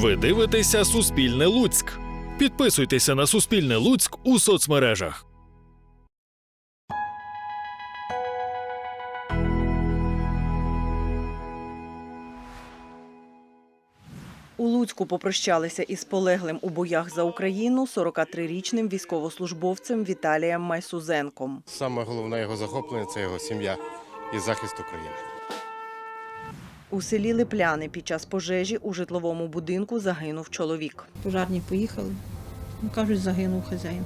Ви дивитеся Суспільне Луцьк. Підписуйтеся на Суспільне Луцьк у соцмережах. У Луцьку попрощалися із полеглим у боях за Україну 43-річним військовослужбовцем Віталієм Майсузенком. Саме головне його захоплення це його сім'я і захист України. У селі Липляни під час пожежі у житловому будинку загинув чоловік. Пожарні поїхали. Ну, кажуть, загинув хазяїн.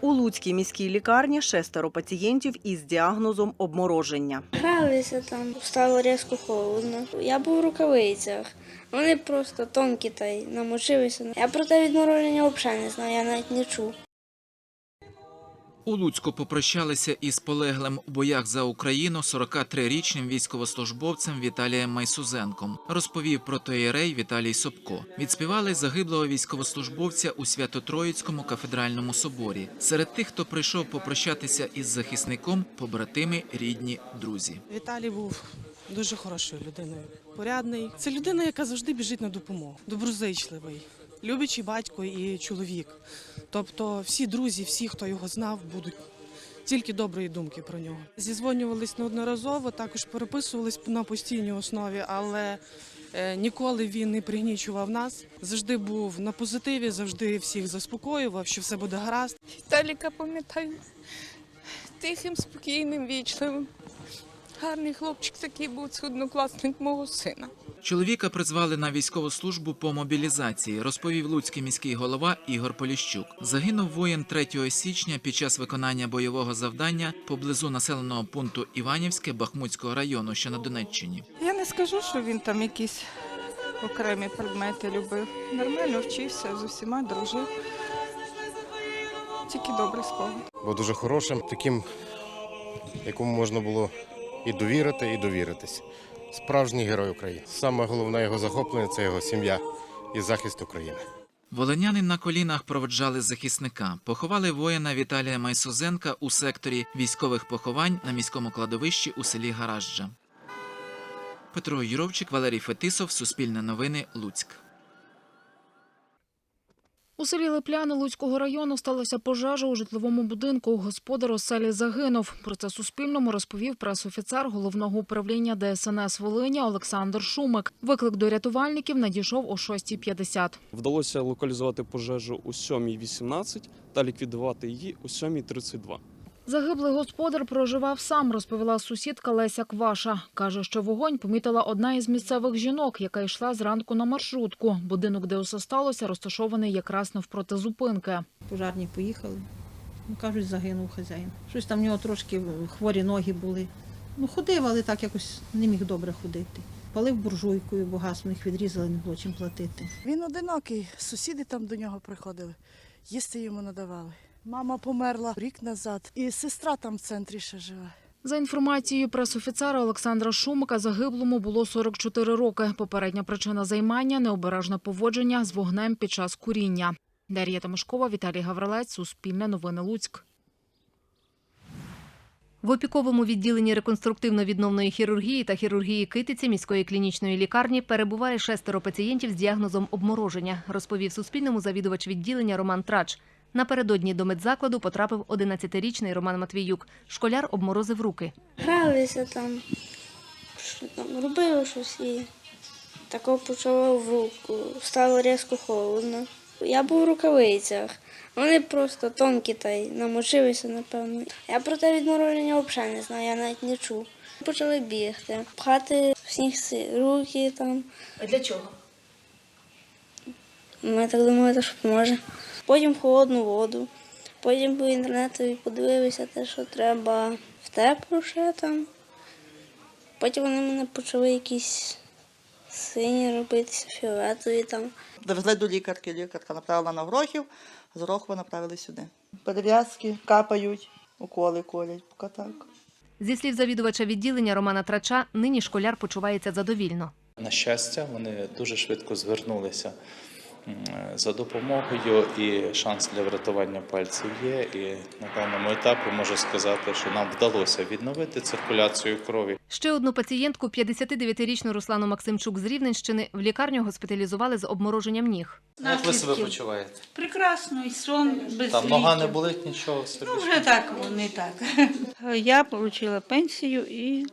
У Луцькій міській лікарні шестеро пацієнтів із діагнозом обмороження. Гралися там, стало різко холодно. Я був в рукавицях. Вони просто тонкі та й намочилися. Я про те відмороження взагалі не знаю, я навіть не чув. У Луцьку попрощалися із полеглим у боях за Україну 43-річним військовослужбовцем Віталієм Майсузенком. Розповів про тоєрей Віталій Собко. Відспівали загиблого військовослужбовця у Свято-Троїцькому кафедральному соборі. Серед тих, хто прийшов попрощатися із захисником, побратими, рідні, друзі. Віталій був дуже хорошою людиною. Порядний. Це людина, яка завжди біжить на допомогу. Доброзичливий, любячий батько і чоловік. Тобто, всі друзі, всі, хто його знав, будуть. Тільки доброї думки про нього. Зізвонювались неодноразово, також переписувались на постійній основі, але е, ніколи він не пригнічував нас. Завжди був на позитиві, завжди всіх заспокоював, що все буде гаразд. Віталіка пам'ятаю тихим, спокійним, вічливим. Гарний хлопчик такий був, це однокласник мого сина. Чоловіка призвали на військову службу по мобілізації, розповів луцький міський голова Ігор Поліщук. Загинув воїн 3 січня під час виконання бойового завдання поблизу населеного пункту Іванівське Бахмутського району, що на Донеччині. Я не скажу, що він там якісь окремі предмети любив. Нормально вчився, з усіма дружив. Тільки добре спогад. Був дуже хорошим, таким, якому можна було і довірити, і довіритись. Справжній герой України. Саме головне його захоплення це його сім'я і захист України. Волинянин на колінах проведжали захисника. Поховали воїна Віталія Майсузенка у секторі військових поховань на міському кладовищі у селі Гаражджа. Петро Юровчик, Валерій Фетисов, Суспільне новини, Луцьк. У селі Липляни Луцького району сталася пожежа у житловому будинку. Господар у селі загинув. Про це Суспільному розповів пресофіцер головного управління ДСНС Волиня Олександр Шумик. Виклик до рятувальників надійшов о 6.50. Вдалося локалізувати пожежу о 7.18 та ліквідувати її о 7.32. Загиблий господар проживав сам, розповіла сусідка Леся Кваша. Каже, що вогонь помітила одна із місцевих жінок, яка йшла зранку на маршрутку. Будинок, де усе сталося, розташований якраз навпроти зупинки. Пожарні поїхали. Ну, кажуть, загинув хазяїн. Щось там в нього трошки хворі ноги були. Ну, ходив, але так якось не міг добре ходити. Палив буржуйкою, бо газ них відрізали, не було чим платити. Він одинокий, сусіди там до нього приходили, їсти йому надавали. Мама померла рік назад, і сестра там в центрі ще живе. За інформацією пресофіцера Олександра Шумика, загиблому було 44 роки. Попередня причина займання – необережне поводження з вогнем під час куріння. Дар'я Тимошкова, Віталій Гаврилець, Суспільне новини Луцьк. В опіковому відділенні реконструктивно-відновної хірургії та хірургії китиці міської клінічної лікарні перебуває шестеро пацієнтів з діагнозом обмороження, розповів Суспільному завідувач відділення Роман Трач. Напередодні до медзакладу потрапив 11-річний Роман Матвіюк. Школяр обморозив руки. Гралися там, що там робили щось і тако почало в руку. Стало різко холодно. Я був в рукавицях. Вони просто тонкі та й намочилися, напевно. Я про те відмороження взагалі не знаю, я навіть не чув. Почали бігти, пхати в сніг руки там. А для чого? Ми так думали, що поможе. Потім в холодну воду. Потім по інтернету подивилися те, що треба в теплу ще там. Потім вони мене почали якісь сині робитися, фіолетові там. Довезли до лікарки, лікарка направила на Грохів, з Грохова направили сюди. Перев'язки капають, уколи колять, поки так. Зі слів завідувача відділення Романа Трача, нині школяр почувається задовільно. На щастя, вони дуже швидко звернулися за допомогою і шанс для врятування пальців є. І на даному етапі можу сказати, що нам вдалося відновити циркуляцію крові. Ще одну пацієнтку, 59-річну Руслану Максимчук з Рівненщини, в лікарню госпіталізували з обмороженням ніг. Як ви себе почуваєте? Прекрасно, і сон без Там нога не болить нічого собі. Ну, вже так, не так. Я отримала пенсію і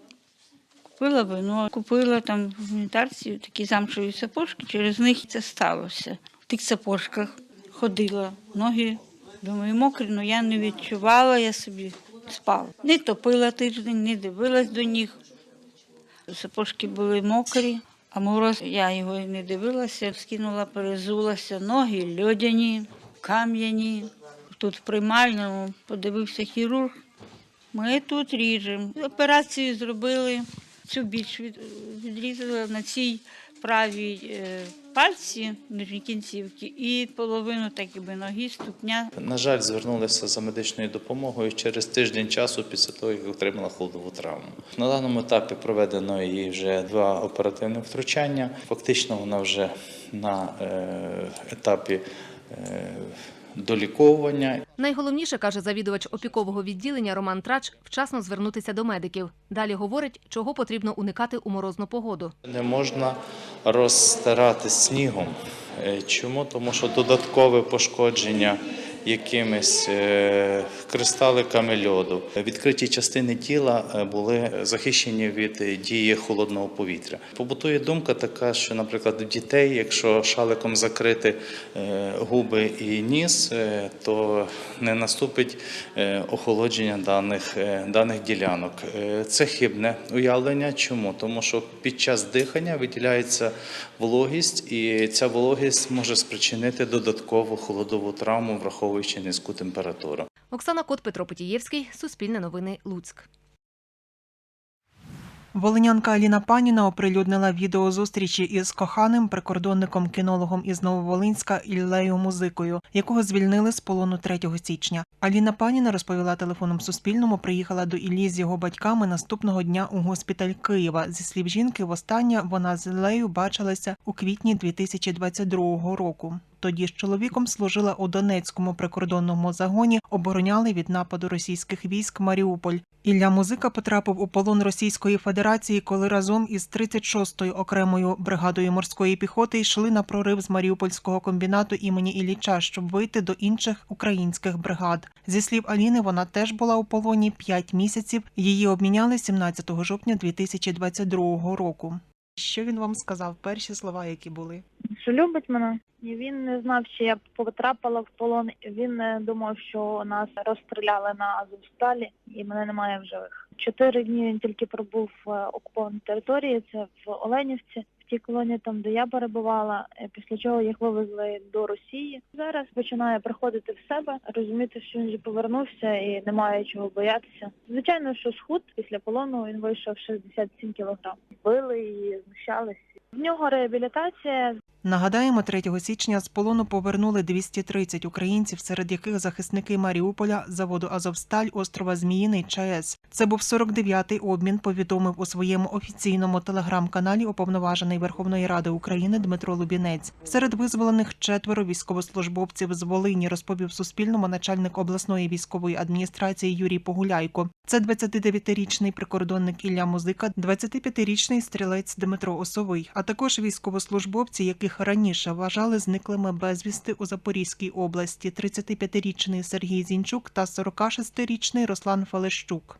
купила вино. Купила там в гуманітарці такі замшеві сапожки, через них це сталося. В тих сапожках ходила, ноги, думаю, мокрі, але я не відчувала, я собі спала. Не топила тиждень, не дивилась до них. Сапожки були мокрі, а мороз я його не дивилася, скинула, перезулася, ноги льодяні, кам'яні. Тут в приймальному подивився хірург. Ми тут ріжемо. Операцію зробили, цю від- відрізали на цій правій е, пальці, нижній кінцівки, і половину так якби ноги, ступня. На жаль, звернулися за медичною допомогою через тиждень часу після того, як отримала холодову травму. На даному етапі проведено їй вже два оперативні втручання. Фактично, вона вже на е, етапі е, доліковування. Найголовніше, каже завідувач опікового відділення Роман Трач, вчасно звернутися до медиків. Далі говорить, чого потрібно уникати у морозну погоду. Не можна розтирати снігом. Е, Чому? Тому що додаткове пошкодження якимись е, кристаликами льоду. Відкриті частини тіла е, були захищені від е, дії холодного повітря. Побутує думка така, що, наприклад, у дітей, якщо шаликом закрити губи і ніс, то не наступить охолодження даних, даних ділянок. Це хибне уявлення. Чому? Тому що під час дихання виділяється вологість, і ця вологість може спричинити додаткову холодову травму, враховуючи низьку температуру. Оксана Кот, Петро Потієвський, Суспільне новини, Луцьк. Волинянка Аліна Паніна оприлюднила відео зустрічі із коханим прикордонником кінологом із Нововолинська Іллею Музикою, якого звільнили з полону 3 січня. Аліна Паніна розповіла телефоном Суспільному, приїхала до Іллі з його батьками наступного дня у госпіталь Києва. Зі слів жінки, востаннє вона з Іллею бачилася у квітні 2022 року. Тоді з чоловіком служила у Донецькому прикордонному загоні, обороняли від нападу російських військ Маріуполь. Ілля Музика потрапив у полон Російської Федерації, коли разом із 36-ю окремою бригадою морської піхоти йшли на прорив з Маріупольського комбінату імені Ілліча, щоб вийти до інших українських бригад. Зі слів Аліни, вона теж була у полоні 5 місяців. Її обміняли 17 жовтня 2022 року. Що він вам сказав? Перші слова, які були? що любить мене. І він не знав, чи я потрапила в полон. Він не думав, що нас розстріляли на Азовсталі і мене немає в живих. Чотири дні він тільки пробув в окупованій території. Це в Оленівці, в тій колонії, там де я перебувала. е, Після чого їх вивезли до Росії. Зараз починає приходити в себе, розуміти, що він вже повернувся і немає чого боятися. Звичайно, що схуд після полону він вийшов 67 кілограм. Били і знущались. В нього реабілітація. Нагадаємо, 3 січня з полону повернули 230 українців, серед яких захисники Маріуполя, заводу Азовсталь, острова Зміїний ЧАЕС. Це був 49-й обмін. Повідомив у своєму офіційному телеграм-каналі уповноважений Верховної Ради України Дмитро Лубінець. Серед визволених четверо військовослужбовців з Волині розповів Суспільному начальник обласної військової адміністрації Юрій Погуляйко. Це 29-річний прикордонник Ілля Музика, 25-річний стрілець Дмитро Осовий, а також військовослужбовці, яких раніше вважали зниклими безвісти у Запорізькій області, 35-річний Сергій Зінчук та 46-річний Руслан Фалещук.